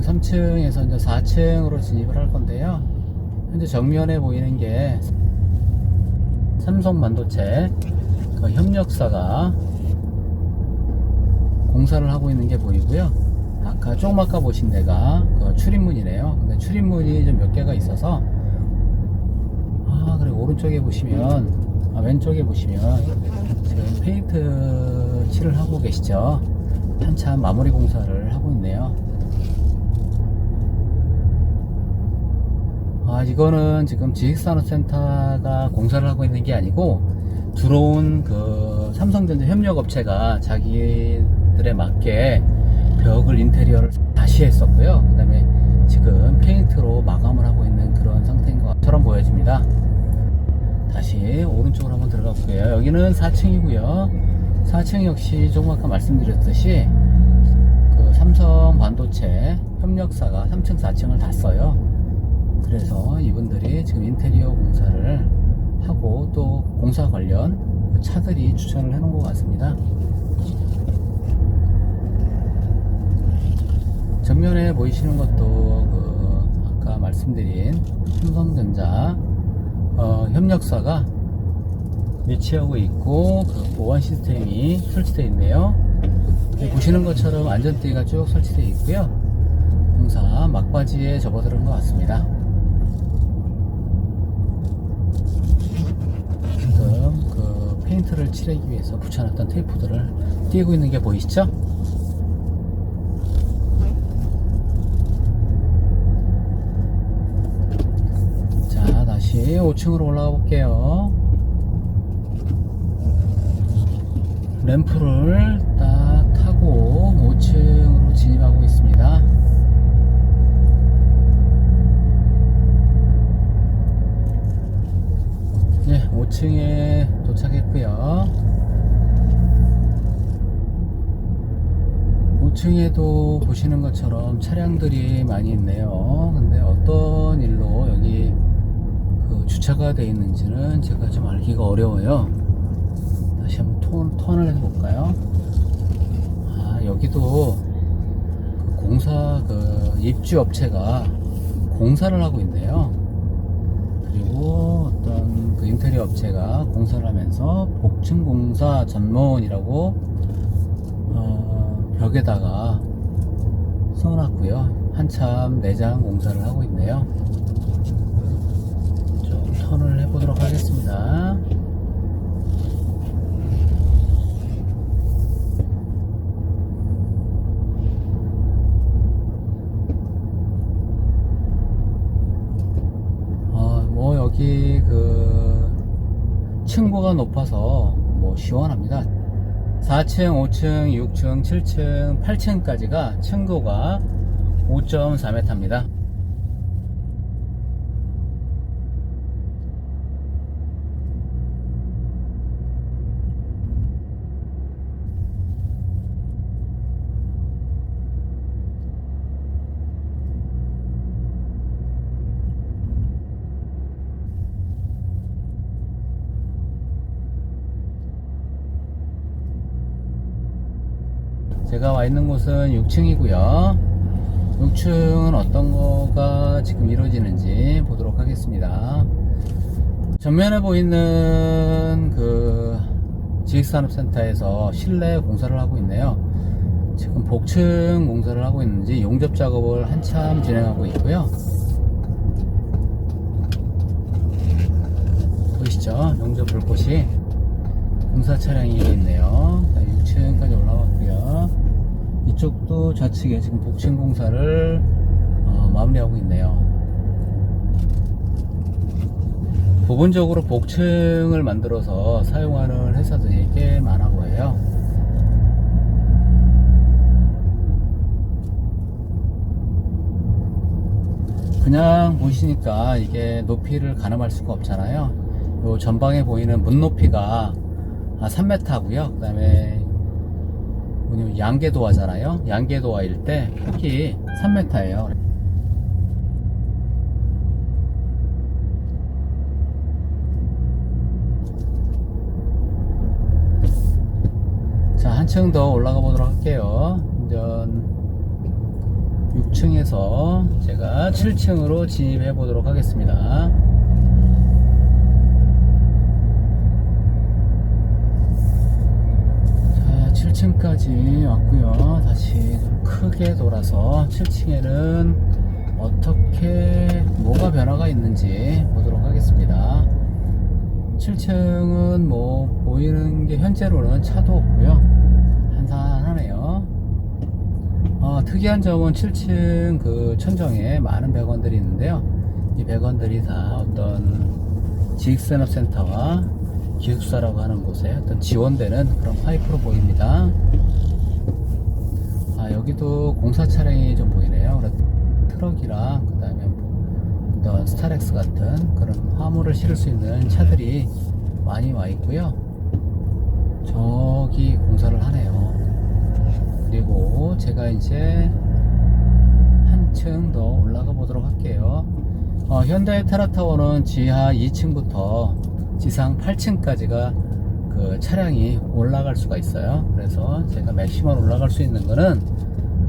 3층에서 이제 4층으로 진입을 할 건데요. 현재 정면에 보이는 게 삼성 반도체 그 협력사가 공사를 하고 있는 게 보이고요. 아까 조금 아까 보신 데가 그 출입문이네요. 근데 출입문이 좀 몇 개가 있어서 아 그리고 오른쪽에 보시면 아, 왼쪽에 보시면 지금 페인트 칠을 하고 계시죠. 한참 마무리 공사를 하고 있네요. 아, 이거는 지금 지식산업센터가 공사를 하고 있는 게 아니고 들어온 그 삼성전자 협력업체가 자기들에 맞게 벽을 인테리어를 다시 했었고요. 그 다음에 지금 페인트로 마감을 하고 있는 그런 상태인 것처럼 보여집니다. 다시 오른쪽으로 한번 들어가 볼게요. 여기는 4층이고요. 4층 역시 조금 아까 말씀드렸듯이 그 삼성 반도체 협력사가 3층, 4층을 다 써요. 그래서 이분들이 지금 인테리어 공사를 하고 또 공사 관련 차들이 주차를 해놓은 것 같습니다. 정면에 보이시는 것도 그 아까 말씀드린 삼성전자 어, 협력사가 위치하고 있고 그 보안 시스템이 설치되어 있네요. 여기 보시는 것처럼 안전띠가 쭉 설치되어 있고요. 공사 막바지에 접어드는 것 같습니다. 지금 그 페인트를 칠하기 위해서 붙여놨던 테이프들을 띄고 있는 게 보이시죠? 자, 다시 5층으로 올라가 볼게요. 램프를 딱 타고 5층으로 진입하고 있습니다. 네, 5층에 도착했고요. 5층에도 보시는 것처럼 차량들이 많이 있네요. 근데 어떤 일로 여기 그 주차가 되어 있는지는 제가 좀 알기가 어려워요. 다시 한번 톤, 턴을 해볼까요? 아, 여기도 그 공사, 그 입주 업체가 공사를 하고 있네요. 그리고 어떤 그 인테리어 업체가 공사를 하면서 복층 공사 전문이라고 어, 벽에다가 써놨고요. 한참 내장 공사를 하고 있네요. 좀 턴을 해보도록 하겠습니다. 어, 뭐 여기 그 층고가 높아서 뭐 시원합니다. 4층, 5층, 6층, 7층, 8층까지가 층고가 5.4m입니다. 제가 와 있는 곳은 6층이고요. 6층은 어떤 거가 지금 이루어지는지 보도록 하겠습니다. 전면에 보이는 그 지식산업센터에서 실내 공사를 하고 있네요. 지금 복층 공사를 하고 있는지 용접 작업을 한참 진행하고 있고요. 보이시죠? 용접 불꽃이 공사 차량이 있네요. 6층까지 올라왔고요. 이쪽도 좌측에 지금 복층 공사를 어, 마무리하고 있네요. 부분적으로 복층을 만들어서 사용하는 회사들이 꽤 많아 보여요. 그냥 보시니까 이게 높이를 가늠할 수가 없잖아요. 요 전방에 보이는 문 높이가 3m고요. 그 다음에 양계도화잖아요. 양계도화일 때 폭이 3m예요. 자, 한층 더 올라가 보도록 할게요. 운전 6층에서 제가 7층으로 진입해 보도록 하겠습니다. 자, 7층까지 왔고요. 다시 좀 크게 돌아서 7층에는 어떻게 뭐가 변화가 있는지 보도록 하겠습니다. 7층은 뭐 보이는 게 현재로는 차도 없고요. 한산하네요. 어, 특이한 점은 7층 그 천정에 많은 배관들이 있는데요. 이 배관들이 다 어떤 지식산업센터와 기숙사라고 하는 곳에 어떤 지원되는 그런 파이프로 보입니다. 아, 여기도 공사 차량이 좀 보이네요. 트럭이랑 그 다음에 뭐 어떤 스타렉스 같은 그런 화물을 실을 수 있는 차들이 많이 와 있고요. 저기 공사를 하네요. 그리고 제가 이제 한층 더 올라가 보도록 할게요. 어, 현대 테라타워는 지하 2층부터 지상 8층까지가 그 차량이 올라갈 수가 있어요. 그래서 제가 맥시멈 올라갈 수 있는 거는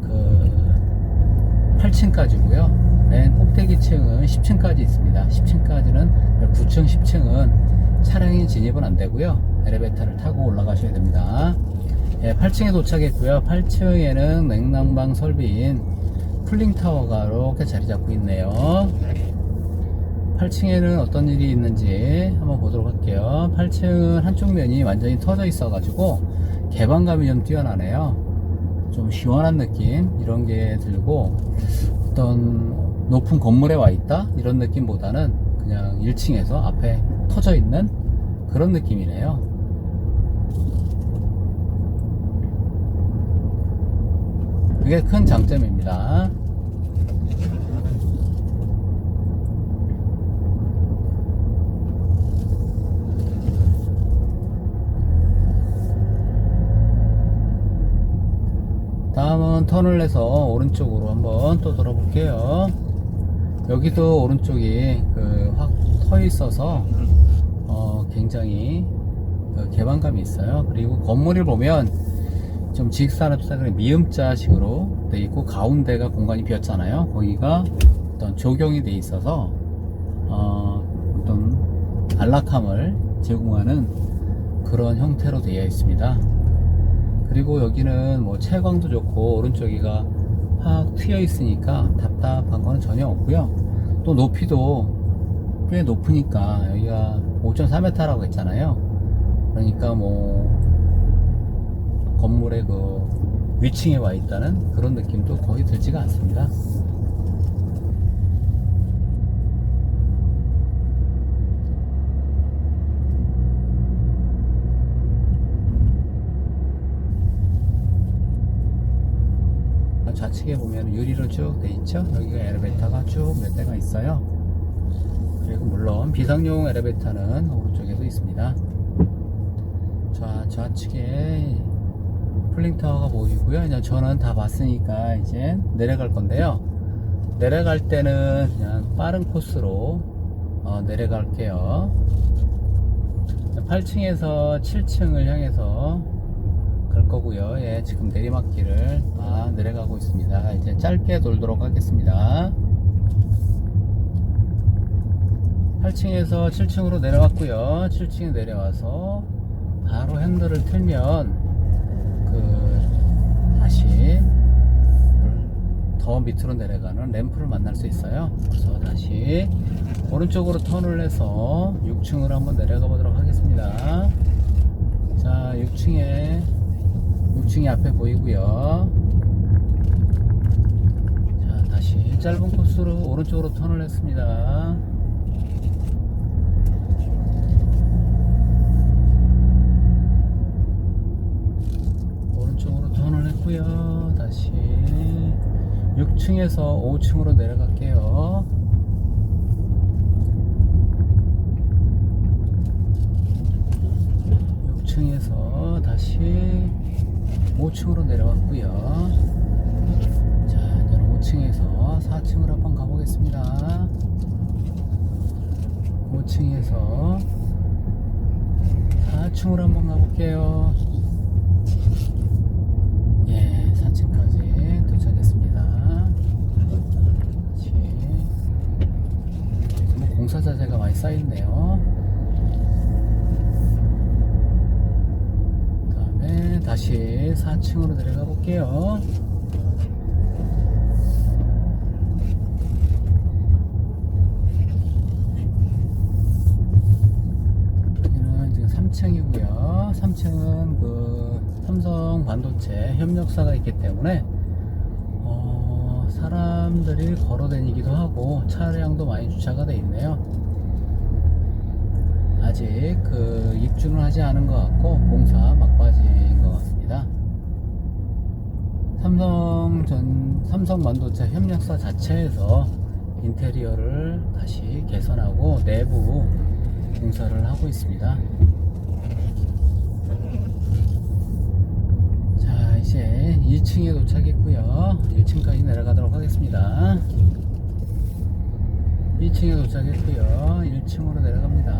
그 8층까지고요. 맨 꼭대기 층은 10층까지 있습니다. 10층까지는 9층, 10층은 차량이 진입은 안 되고요. 엘리베이터를 타고 올라가셔야 됩니다. 예, 8층에 도착했고요. 8층에는 냉난방 설비인 쿨링타워가 이렇게 자리 잡고 있네요. 8층에는 어떤 일이 있는지 한번 보도록 할게요. 8층은 한쪽 면이 완전히 터져 있어 가지고 개방감이 좀 뛰어나네요. 좀 시원한 느낌 이런 게 들고 어떤 높은 건물에 와 있다 이런 느낌보다는 그냥 1층에서 앞에 터져 있는 그런 느낌이네요. 그게 큰 장점입니다. 다음은 턴을 내서 오른쪽으로 한번 또 돌아볼게요. 여기도 오른쪽이 그 확 터 있어서 어 굉장히 그 개방감이 있어요. 그리고 건물을 보면 좀 지식산업사들의 미음자 식으로 돼 있고 가운데가 공간이 비었잖아요. 거기가 어떤 조경이 돼 있어서 어, 어떤 안락함을 제공하는 그런 형태로 되어 있습니다. 그리고 여기는 뭐 채광도 좋고 오른쪽이가 확 트여 있으니까 답답한 거는 전혀 없고요. 또 높이도 꽤 높으니까 여기가 5.4m라고 했잖아요. 그러니까 뭐 건물의 그 위층에 와 있다는 그런 느낌도 거의 들지가 않습니다. 좌측에 보면 유리로 쭉 돼 있죠. 여기가 엘리베이터가 쭉 몇 대가 있어요. 그리고 물론 비상용 엘리베이터는 오른쪽에도 있습니다. 자, 좌측에 플링타워가 보이고요. 이제 저는 다 봤으니까 이제 내려갈 건데요. 내려갈 때는 그냥 빠른 코스로 어, 내려갈게요. 8층에서 7층을 향해서 갈 거고요. 예, 지금 내리막길을 아, 내려가고 있습니다. 이제 짧게 돌도록 하겠습니다. 8층에서 7층으로 내려왔고요. 7층에 내려와서 바로 핸들을 틀면 그 다시 더 밑으로 내려가는 램프를 만날 수 있어요. 그래서 다시 오른쪽으로 턴을 해서 6층으로 한번 내려가 보도록 하겠습니다. 자, 6층에 6층이 앞에 보이고요. 자, 다시 짧은 코스로 오른쪽으로 턴을 했습니다. 오른쪽으로 턴을 했고요. 다시 6층에서 5층으로 내려갈게요. 육층에서 다시 5층으로 내려왔고요. 자 저는 5층에서 4층으로 한번 가보겠습니다. 5층에서 4층으로 한번 가볼게요. 예 4층까지 도착했습니다. 뭐 공사 자재가 많이 쌓였네요. 4층으로 내려가 볼게요. 여기는 지금 3층이고요. 3층은 그 삼성 반도체 협력사가 있기 때문에 어, 사람들이 걸어 다니기도 하고 차량도 많이 주차가 돼 있네요. 아직 그 입주는 하지 않은 것 같고 공사 막바지인 것 같습니다. 삼성 전 삼성 반도체 협력사 자체에서 인테리어를 다시 개선하고 내부 공사를 하고 있습니다. 자, 이제 2층에 도착했고요. 1층까지 내려가도록 하겠습니다. 2층에 도착했고요. 1층으로 내려갑니다.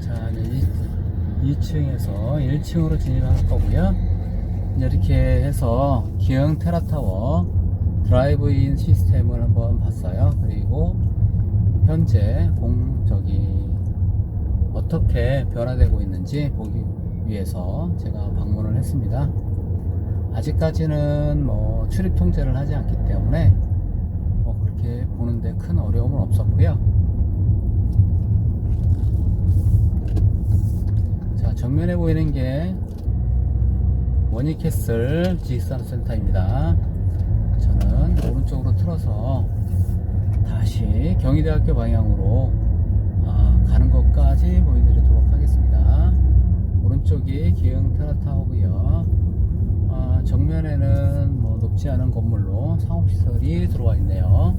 자, 이제 2, 층에서 1층으로 진입할 거고요. 이제 이렇게 해서 기흥 테라타워 드라이브인 시스템을 한번 봤어요. 그리고 현재 공 저기 어떻게 변화되고 있는지 보기 위해서 제가 방문을 했습니다. 아직까지는 뭐 출입 통제를 하지 않기 때문에 뭐 그렇게 보는데 큰 어려움은 없었고요. 자, 정면에 보이는 게 머니캐슬 지식산업센터입니다. 저는 오른쪽으로 틀어서 다시 경희대학교 방향으로 아, 가는 것까지 보여드리도록 하겠습니다. 오른쪽이 기흥 테라타워고요. 아, 정면에는 뭐 높지 않은 건물로 상업시설이 들어와 있네요.